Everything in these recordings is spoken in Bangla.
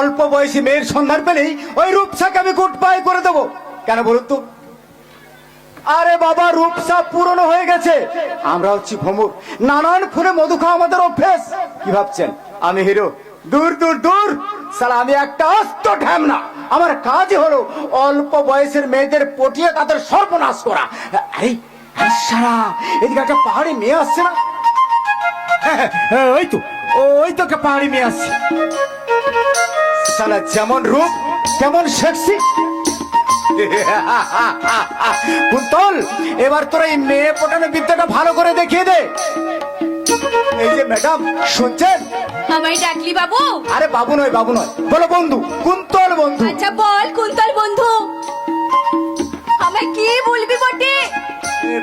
অল্প বয়সী মেয়ের সন্ধান পেলেই ওই রূপসাকে আমি গুড বাই করে দেবো। কেন বলুন তো? আরে বাবা রূপসা পুরনো হয়ে গেছে। আমরা হচ্ছি ভ্রমর নানান ফুলে মধু খাওয়া আমাদের অভ্যেস। কি ভাবছেন? আমি হিরো। দূর দূর দূর। সালা আমি একটা অস্ত ঢ্যামনা। আমার কাজই হলো অল্প বয়সের মেয়েদের পটিয়ে তাদের সর্বনাশ করা। আরে সারা এদিকে একটা পাহাড়ি মেয়ে আসছে না? হ্যাঁ, হ্যাঁ, ওই তো ওই তো একটা পাহাড়ি মেয়ে আসছে। সালা যেমন রূপ তেমন সেক্সি। কুন্তল এবার তোর এই মেয়ে পটানো বিদ্যাটা ভালো করে দেখিয়ে দে। এই যে ম্যাডাম শুনছেন? আমায় ডাকলি বাবু? আরে বাবু নয় বাবু নয়। বলো বন্ধু কুন্তল বন্ধু। আচ্ছা বল কুন্তল বন্ধু। আমায় কি বলবি বটে?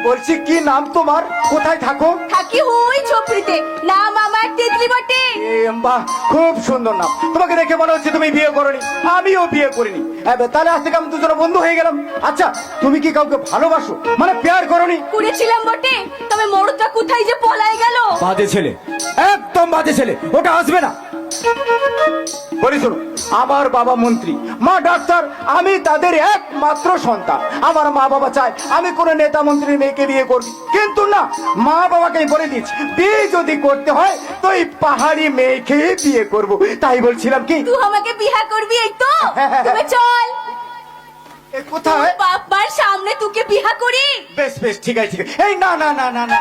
বলছি কি নাম তোমার? কোথায় থাকো? থাকি হুই ছোপড়িতে নাম আমার তিতলি বটে। বাহ খুব সুন্দর নাম। তোমাকে দেখে মনে হচ্ছে তুমি বিয়ে করনি। আমিও বিয়ে করিনি। তাহলে আজ থেকে আমি দুজনে বন্ধু হয়ে গেলাম। আচ্ছা তুমি কি কাউকে ভালোবাসো? মানে প্যার করনি? করেছিলাম বটে তবে মোড়টা কোথায় যে পলায় গেল? বাজে ছেলে। একদম বাজে ছেলে। ওটা আসবে না। বলি শোনো আমার বাবা মন্ত্রী। মা ডাক্তার আমি তাদের একমাত্র সন্তান। আমার মা বাবা চায় আমি কোনো নেতা মন্ত্রীর মেয়েকে বিয়ে করবি। কিন্তু না মা বাবাকে বলে দিয়েছি বিয়ে যদি করতে হয় তো এই পাহাড়ি মেয়েকে বিয়ে করব। তাই বলছিলাম কি? তুই আমাকে বিয়া করবি এই তো? তুমি চল। এ কোথায়? বাবার সামনে তোকে বিয়া করি। বেশ বেশ ঠিক আছে ঠিক আছে। এই না না না না না।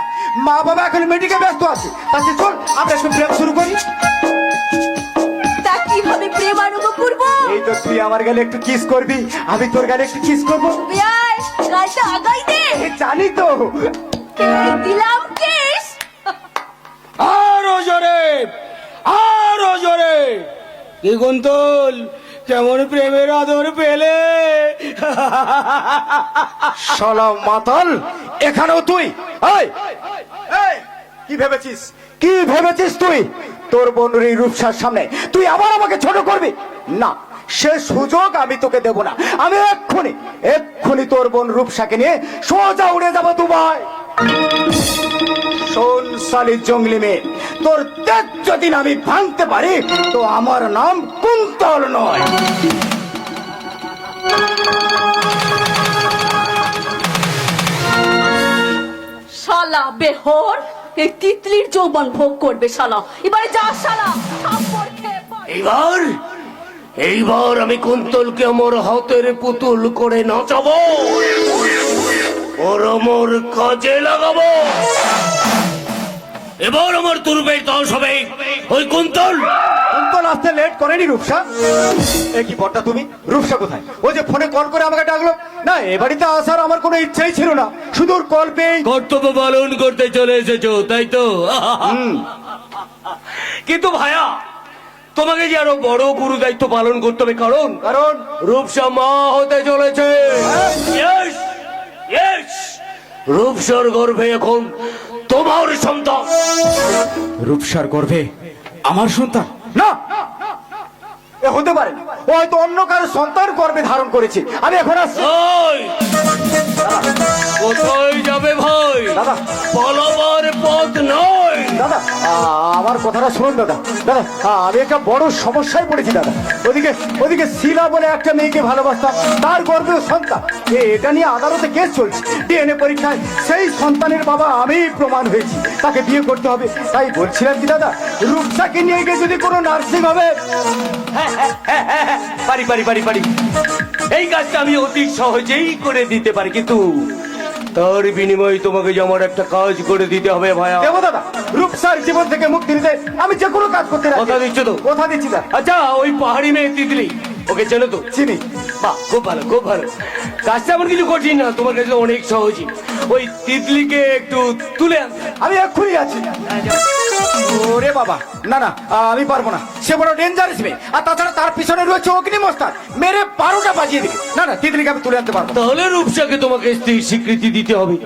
মা বাবা এখন মিটিংয়ে ব্যস্ত আছে। তাতে চল আমরা একটু প্রেম শুরু করি। কীভাবে প্রেম আরম্ভ করব? এই তো তুই আমার গালে একটু কিস করবি আমি তোর গালে একটু কিস করব। বিয়াই গালটা আগাই দে। এ জানি তো। দিলাম কেস আরও জোরে আরও জোরে। কি কুন্তল কেমন প্রেমের আদর পেলে? শালা মাতাল এখানেও তুই। এই এই, কি ভেবেছিস? কি ভেবেছিস তুই? তোর বোনের এই রূপসার সামনে তুই আবার আমাকে ছোট করবি? না, সে সুযোগ আমি তোকে দেব না। আমি এক্ষুনি এক্ষুনি তোর বোন রূপসাকে নিয়ে সোজা উড়ে যাব দুবাই। শোন জঙ্গলি মেয়ে, তোর তেজ যদি আমি ভাঙতে পারি, তো আমার নাম কুন্তল নয়। শালা বেহর। এই তিতলির যৌবন ভোগ করবে, শালা। এবারে যা, শালা। এইবার এইবার আমি কুন্তলকে আমার হাতের পুতুল করে নাচাবো। ওর আমার কাজে লাগাবো। এবার আমার তুরবের দশ হবে। ওই কুন্তল আসতে লেট করেনি রূপসা। এ কি বটটা তুমি? রূপসা কোথায়? ও যে ফোনে কল করে আমাকে ডাকলো। না এ বাড়িতে আসার আমার কোনো ইচ্ছাই ছিল না। শুধু কল পেয়ে কর্তব্য পালন করতে চলে এসেছ তাই তো? কিন্তু ভাইয়া তোমাকে যে আরও বড় গুরু দায়িত্ব পালন করতে হবে কারণ কারণ? রূপসা মা হতে চলেছে! Yes! রূপসার গর্ভে এখন তোমার সন্তান। রূপসার গর্ভে আমার সন্তান? না। এ হতে পারে না। ও হয়তো অন্য কারও সন্তান গর্বে ধারণ করেছে। আমি এখন আসছি! কোথায় যাবে ভাই দাদা। পথ নয়। দাদা আমার কথাটা শুনুন দাদা। দাদা আমি একটা বড় সমস্যায় পড়েছি দাদা। ওদিকে ওদিকে শিলা বলে একটা মেয়েকে ভালোবাসতাম, তার গর্ভেও সন্তান। এটা নিয়ে আদালতে কেস চলছে। ডিএনএ পরীক্ষায় সেই সন্তানের বাবা আমি প্রমাণ হয়েছি। তাকে বিয়ে করতে হবে। তাই বলছিলাম কি দাদা, রূপসাকে নিয়ে গিয়ে যদি কোনো নার্সিং হবে। পারি পারি পারি পারি। এই কাজটা আমি অতি সহজেই করে দিতে পারি, কিন্তু তার বিনিময়ে তোমাকে যে আমার একটা কাজ করে দিতে হবে ভাইয়া। দেবো দাদা রূপসার জীবন থেকে মুক্তি দিতে আমি যে কোনো কাজ করতে রাজি। কথা দিচ্ছ তো? কথা দিচ্ছি দাদা। আচ্ছা ওই পাহাড়ি মেয়ে তিতলি ওকে চেনো তো? চিনি। বাহ খুব ভালো খুব ভালো। কাজটা এমন কিছু কঠিন না তোমার কাছে অনেক সহজই। ওই তিতলিকে একটু তুলে আনতে। আমি এক্ষুনি আছি ওরে বাবা। না না আমি পারব না। সে বড় ডেঞ্জারাস মেয়ে। আর তাছাড়া তার পিছনে রয়েছে অগ্নিমস্তান মেরে বারোটা বাজিয়ে দিবে। না না তিতলিকে আমি তুলে আনতে পারব না। তাহলে রূপসাকে তোমাকে স্ত্রীর স্বীকৃতি দিতে হবে।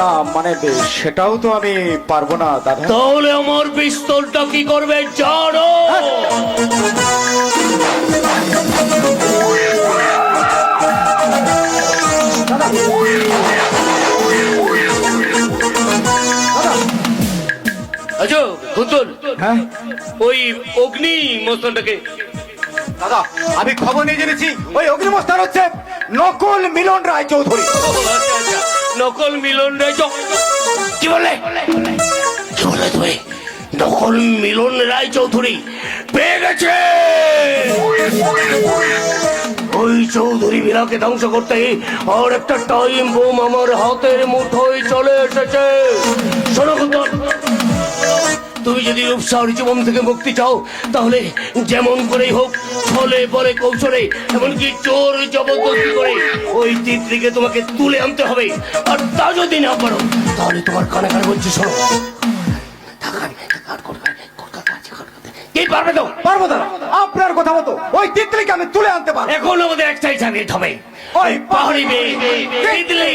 না মানে সেটাও তো আমি পারব না দাদা। তাহলে আমার পিস্তলটা কি করবে জানো? আচ্ছা হ্যাঁ? ওই অগ্নি মস্তানটাকে। দাদা আমি খবর নিয়ে জেনেছি ওই অগ্নিমস্থান হচ্ছে নকল মিলন রায় চৌধুরী। নকল মিলন রায় কি বলে কি বলে তুমি? নকল মিলন রায় চৌধুরী পেয়ে গেছে! ওই চৌধুরী মিলাকে ধ্বংস করতে আর একটা টাইম বোম আমার হাতের মুঠোয় চলে এসেছে। শোনো তুমি যদি রূপসার জীবন থেকে মুক্তি চাও তাহলে যেমন করেই হোক ছলে বলে কৌশলে এমনকি চোর জবরদস্তি করে ওই তিতলিকে তোমাকে তুলে আনতে হবে। আর তা যদি না পারো তাহলে তোমার কানে কানে বলছি শোনো। কি পারবে তো? পারব দাদা আপনার কথা মতো ওই তিতলিকে আমি তুলে আনতে পারব। এখন আমাদের একটাই হবে। ওই পাহাড়ি মেয়ে তিতলি।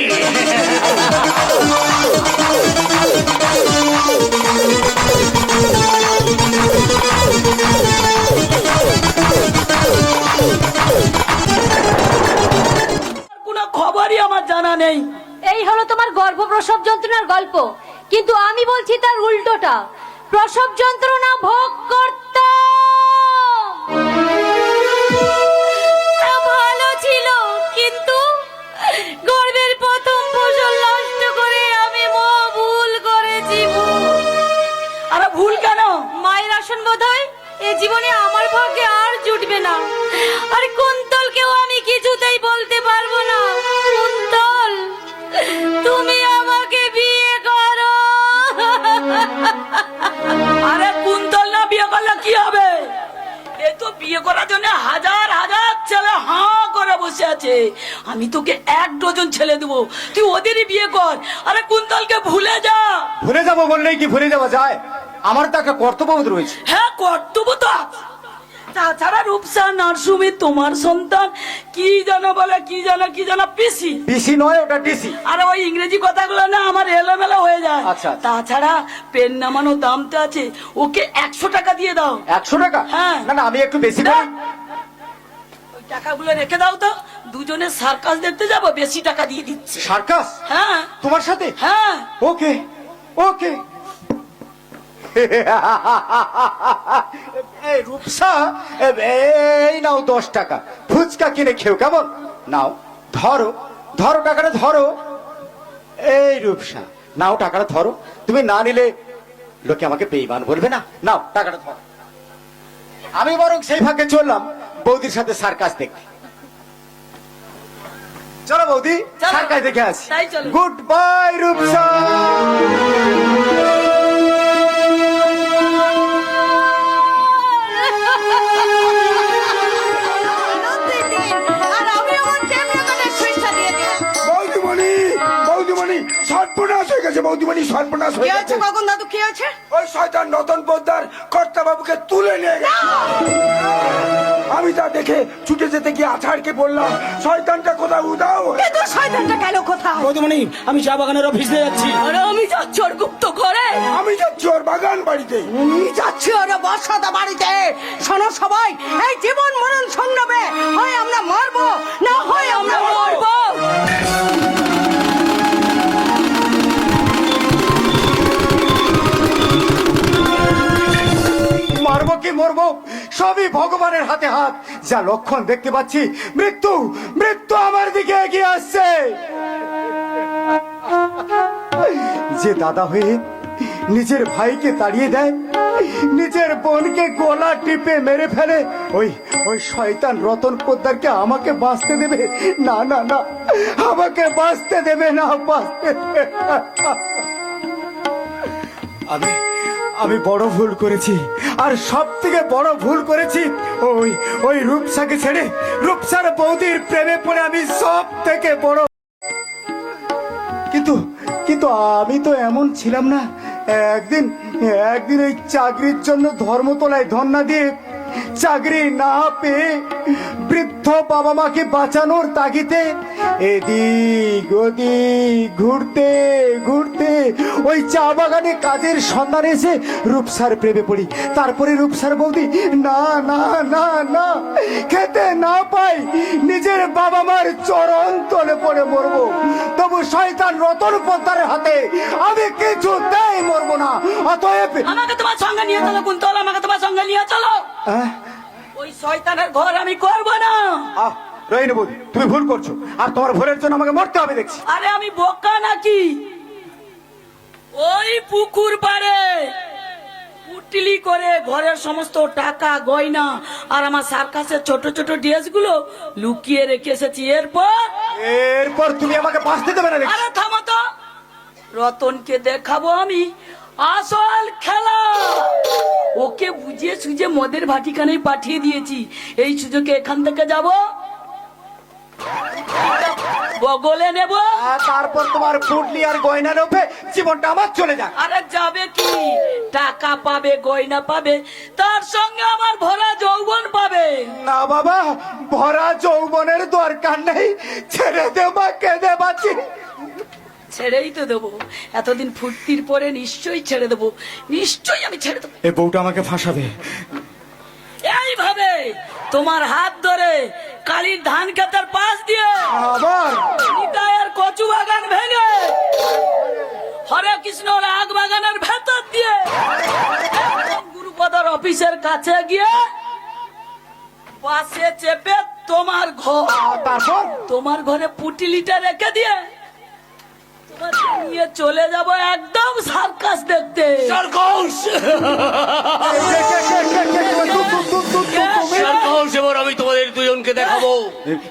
খবরই আমার জানা নেই। এই হলো তোমার গর্ভপ্রসব যন্ত্রণার গল্প। কিন্তু আমি বলছি তার উল্টোটা। প্রসব যন্ত্রণা ভোগ করতাম তা ভালো ছিল কিন্তু গর্ভের প্রথম ফসল নষ্ট করে আমি মো ভুল করেছি। ভুল। আরে ভুল কেন? মায়ের আসন এ জীবনে আমার ভাগ্যে আর জুটবে না। আর কুন্তলকেও আমি কিছুতেই বলতে আরে কুন্তল না বিয়ে করলে কি হবে? এই তো বিয়ে করার জন্য হাজার হাজার ছেলে হাঁ করে বসে আছে। আমি তোকে এক ডজন ছেলে দেবো। তুই ওদেরই বিয়ে কর। আরে কুন্তলকে ভুলে যা। ভুলে যাব বললেই কি ভুলে যাওয়া যায়? আমার তো একটা কর্তব্য রয়েছে। হ্যাঁ কর্তব্য তো আছে। তাছাড়া রূপসা নার্সুমি তোমার সন্তান। কি জানো বলে কি জানো কি জানো পিসি। ডিসি নয় ওটা ডিসি আর ওই ইংরেজি কথাগুলো না আমার এলোমেলো হয়ে যায়। আচ্ছা। তাছাড়া পেন নামানো দাম তো আছে ওকে একশো টাকা দিয়ে দাও। একশো টাকা? হ্যাঁ। না না আমি একটু বেশি না। ওই টাকাগুলো রেখে দাও তো। দুজনে সার্কাস দেখতে যাব বেশি টাকা দিয়ে দিচ্ছে। সার্কাস? হ্যাঁ। তোমার সাথে? হ্যাঁ। ওকে ওকে। এই রূপসা এই নাও দশ টাকা। ফুচকা কিনে খেও কেমন? নাও ধরো ধরো টাকাটা ধরো। এই রূপসা নাও টাকাটা ধরো। তুমি না নিলে লোকে আমাকে বেইমান বলবে না। নাও টাকাটা ধরো। আমি বরং সেই ফাঁকে চললাম বৌদির সাথে সার্কাস দেখতে। চলো বৌদি সার্কাস দেখে আসি। Good bye Rupsa. বৌদিমণি সর্বনাশ হয়ে গেছে বৌদিমণি সর্বনাশ হয়ে গেছে। গগন দাদু কি আছে? ওই শয়তান নতন পোদ্দার কর্তা বাবুকে তুলে নিয়ে গেছে। আমি তা দেখে ছুটে যেতে গিয়ে আছাড়কে বললাম শয়তানটা কোথাও উদাও তো শয়তানটা গেল কোথায়? বৌদিমণি আমি চা বাগানের অফিসে যাচ্ছি। আরে আমি যাচ্ছি ওর গুপ্ত ঘরে। আমি যাচ্ছি ওর বাগান বাড়িতে। আমি যাচ্ছি ওরা বর্ষাদা বাড়িতে। শোনো সবাই এই জীবন মরণ সংগ্রামে হয় আমরা মারবো না হয় আমরা মরবো। মারবো। সবই ভগবানের হাতে হাত। যা লক্ষণ দেখতে পাচ্ছি, মৃত্যু মৃত্যু আমার দিকে এগিয়ে আসছে। যে দাদা হয়ে নিজের ভাইকে তাড়িয়ে দেয়, নিজের বোনকে গলা টিপে মেরে ফেলে, ওই ওই শয়তান রতন পোদ্দারকে আমাকে বাঁচতে দেবে? না না না, আমাকে বাঁচতে দেবে না, বাঁচতে আমি আমি বড় ভুল করেছি। আর সব থেকে বড় ভুল করেছি ওই ওই রূপসাকে ছেড়ে রূপসার বৌদির প্রেমে পড়ে আমি সব থেকে বড়। কিন্তু কিন্তু আমি তো এমন ছিলাম না। একদিন একদিন এই চাকরির জন্য ধর্মতলায় ধর্ণা দিয়ে চাকরি না পেয়ে বৃদ্ধ বাবা মাকে বাঁচানোর তাগিতে এদিক ওদিক ঘুরতে ঘুরতে ওই চা বাগানে কাজের সন্ধান এসে রূপসার প্রেমে পড়ি। তারপরে রূপসার বৌদি না না না না খেতে না পাই নিজের বাবা মার চরণ তলে পড়ে মরবো। তবু শয়তান রতন পদ্মারের হাতে আমি কিছু দেয় মরবো না। অতএব আমাকে তোমার সঙ্গে নিয়ে চলো কুন্তল আমাকে তোমার সঙ্গে নিয়ে চলো। ওই শয়তানের ঘর আমি করব না। আহ রহিনী বৌদি তুমি ভুল করছ। আর তোমার ভুলের জন্য আমাকে মরতে হবে দেখছি। আরে আমি বোকা নাকি? ওই পুকুর পাড়ে পুটলি করে ঘরের সমস্ত টাকা গয়না আর আমার সার্কাসের ছোট ছোট ড্রেসগুলো লুকিয়ে রেখে এসেছি। এরপর? এরপর তুমি আমাকে দেবে না দেখছি আরে থামো তো। রতনকে দেখাবো আমি। আসল খেলা। ওকে বুঝিয়ে সুঝে মদের ভাটিখানে পাঠিয়ে দিয়েছি। এই সুযোগে এখান থেকে যাব? বগলে নেব। তারপর তোমার পুটলি আর গয়না লোভে জীবনটা আমার চলে যাক। আরে যাবে কি? টাকা পাবে গয়না পাবে তার সঙ্গে আমার ভরা যৌবন পাবে। না বাবা ভরা যৌবনের দরকার নেই। ছেড়ে দে মা কেঁদে বাঁচি। ছেড়েই তো দেবো। এতদিন ফুর্তির পরে নিশ্চয়ই ছেড়ে দেবো। নিশ্চয়ই আমি ছেড়ে দেবো। এ বউটা আমাকে ফাঁসাবে। এইভাবে তোমার হাত ধরে কালির ধান খেতের পাশ দিয়ে আবার নিতায়ের কচু বাগান ভেঙে হরে কৃষ্ণ রাগ বাগানের ভেতর দিয়ে গুরুপদর অফিসের কাছে গিয়ে পাশে চেপে তোমার ঘর তোমার ঘরে পুটিলিটা রেখে দিয়ে নিয়ে চলে যাব একদম সার্কাস দেখতে সার্কাস এবার আমি তোমাদের দুজনকে দেখাবো।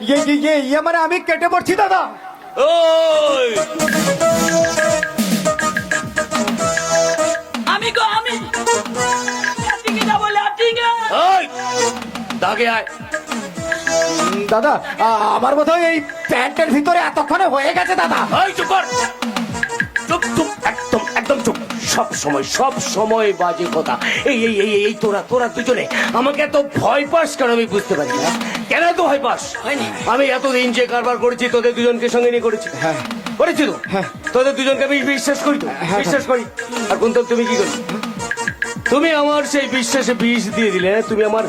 ইয়ে, ইয়ে, ইয়ে, ইয়ে মানে আমি কেটে পড়ছি দাদা ওই! আমি গো আমি ল্যাটিংয়ে যাব ল্যাটিংয়ে ওই! দাগে আয়। দাদা আমার বোধ হয় এই প্যান্টের ভিতরে এতক্ষণে হয়ে গেছে দাদা। ওই চুপ কর। চুপ চুপ একদম। সব সময় সব সময় বাজে কথা। এই এই এই এই তোরা তোরা দুজনে আমাকে এত ভয় পাস কেন আমি বুঝতে পারি না? কেন এত ভয় পাস? আমি এতদিন যে কারবার করেছি তোদের দুজনকে সঙ্গে নিয়ে করেছি। হ্যাঁ। করেছি তো? তোদের দুজনকে আমি বিশ্বাস করি তো? বিশ্বাস করি? আর কুন্তল তুমি কি করি তুমি আমার সেই বিশ্বাসে বিষ দিয়ে দিলে তুমি আমার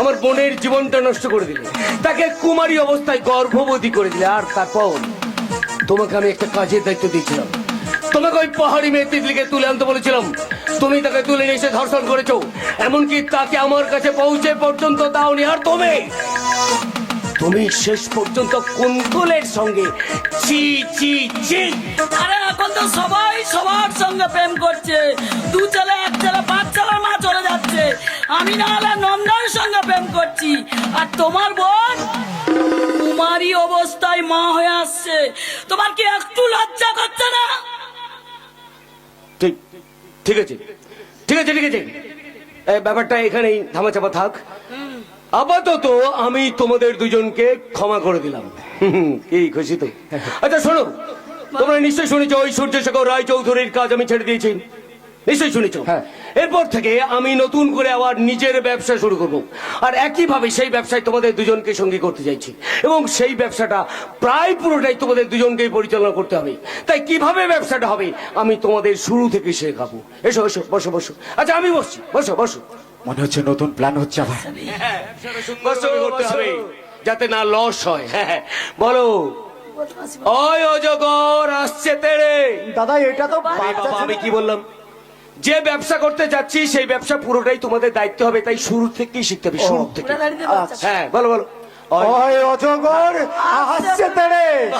আমার বোনের জীবনটা নষ্ট করে দিলে। তাকে কুমারী অবস্থায় গর্ভবতী করে দিলে আর তারপর তোমাকে আমি একটা কাজের দায়িত্ব দিয়েছিলাম। তোমাকে ওই পাহাড়ি মেয়ে তিতলিকে তুলে আনতে বলেছিলাম। তুমি তাকে তুলে নিয়ে এসে ধর্ষণ করেছ। এমনকি তাকে আমার কাছে পৌঁছে পর্যন্ত দাওনি। আর তুমি তুমি শেষ পর্যন্ত কুন্তলের সঙ্গে চি চি চি। আরে এখন তো সবাই সবার সঙ্গে প্রেম করছে। দু ছেলে, এক ছেলে, পাঁচ ছেলের মা চলে যাচ্ছে। আমি না হলে নন্দার সঙ্গে প্রেম করছি। আর তোমার বোন? কুমারী অবস্থায় মা হয়ে আসছে। তোমার কি একটু লজ্জা করছে না? ঠিক ঠিক আছে। ঠিক আছে ঠিক আছে। ব্যাপারটা এখানেই ধামাচাপা থাক। আপাতত আমি তোমাদের দুজনকে ক্ষমা করে দিলাম। কি খুশি তো? আচ্ছা শোনো, তোমরা নিশ্চয়ই শুনেছো ওই সূর্যশেখর রায়চৌধুরীর কাজ আমি ছেড়ে দিয়েছি। নিশ্চয়ই শুনেছো? হ্যাঁ। এরপর থেকে আমি নতুন করে আবার নিজের ব্যবসা শুরু করব। আর একইভাবে সেই ব্যবসায় তোমাদের দুজনকে সঙ্গী করতে চাইছি। এবং সেই ব্যবসাটা প্রায় পুরোটাই তোমাদের দুজনকেই পরিচালনা করতে হবে। তাই কীভাবে ব্যবসাটা হবে আমি তোমাদের শুরু থেকে শেখাবো। এসো এসো বসো বসো। আচ্ছা আমি বসছি। বসো বসো। মনে হচ্ছে নতুন প্ল্যান হচ্ছে আবার করতে হবে। যাতে না লস হয়। হ্যাঁ হ্যাঁ। বলো। ওই অজগর আসছে তেরে দাদা এটা তো আমি কি বললাম? যে ব্যবসা করতে যাচ্ছি সেই ব্যবসা পুরোটাই তোমাদের দায়িত্ব হবে তাই শুরু থেকেই শিখতে হবে শুরু থেকে। বাচ্চা। হ্যাঁ বলো বলো। ওই- ওই অজগর হাসছে তেরে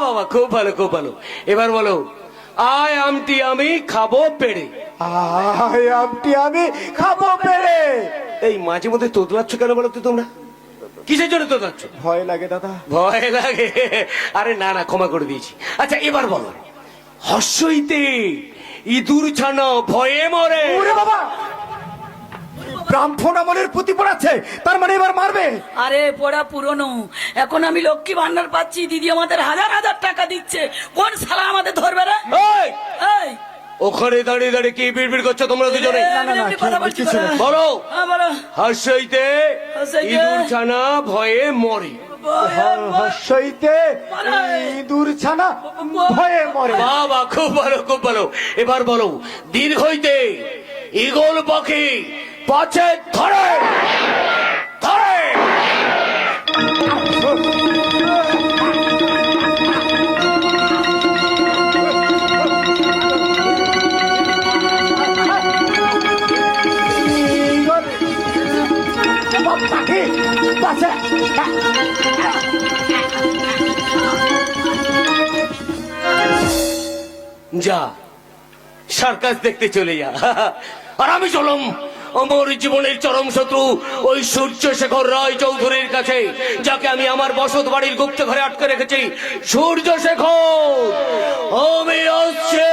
বাবা খুব ভালো খুব ভালো। এবার বলো আয় আমটি আমি খাব পেড়ে। আয় আমটি আমি খাব পেরে এই মাঝে মধ্যে তোতলাচ্ছ কেন বলো তো তোমরা? কিসের জন্য তোতলাচ্ছ? ভয় লাগে দাদা। ভয় লাগে? আরে না না ক্ষমা করে দিয়েছি। আচ্ছা এবার বলো হস্যইতে ইঁদুর ছানা ভয়ে মরে। ওরে বাবা! ব্রাহ্মণ আমলের পুঁতি পড়াচ্ছে তার মানে এবার মারবে। আরে পড়া পুরনো। এখন আমি লক্ষ্মী ভান্ডার পাচ্ছি দিদি আমাদের হাজার হাজার টাকা দিচ্ছে। কোন সালা আমাদের ধরবে রে? এই, এই! ওখানে দাঁড়িয়ে দাঁড়িয়ে কি বিড়বিড় করছ তোমরা দুজনে। বলো। হ্যাঁ, বলো। হাসইতে হাসইতে। ইঁদুর ছানা ভয়ে মরে। হর্ষইতে ইঁদুর ছানা ভয়ে মরে। বাবা খুব ভালো খুব ভালো। এবার বলো দীর্ঘ হইতে ইগল পাখি পাছে ধরে ধরে। ইঁদুর যা, সার্কাস দেখতে চলে যা। আর আমি চলম অমর জীবনের চরম শত্রু ওই সূর্য শেখর রায় চৌধুরীর কাছে, যাকে আমি আমার বসত বাড়ির গুপ্ত ঘরে আটকে রেখেছি। সূর্য শেখর আসছে।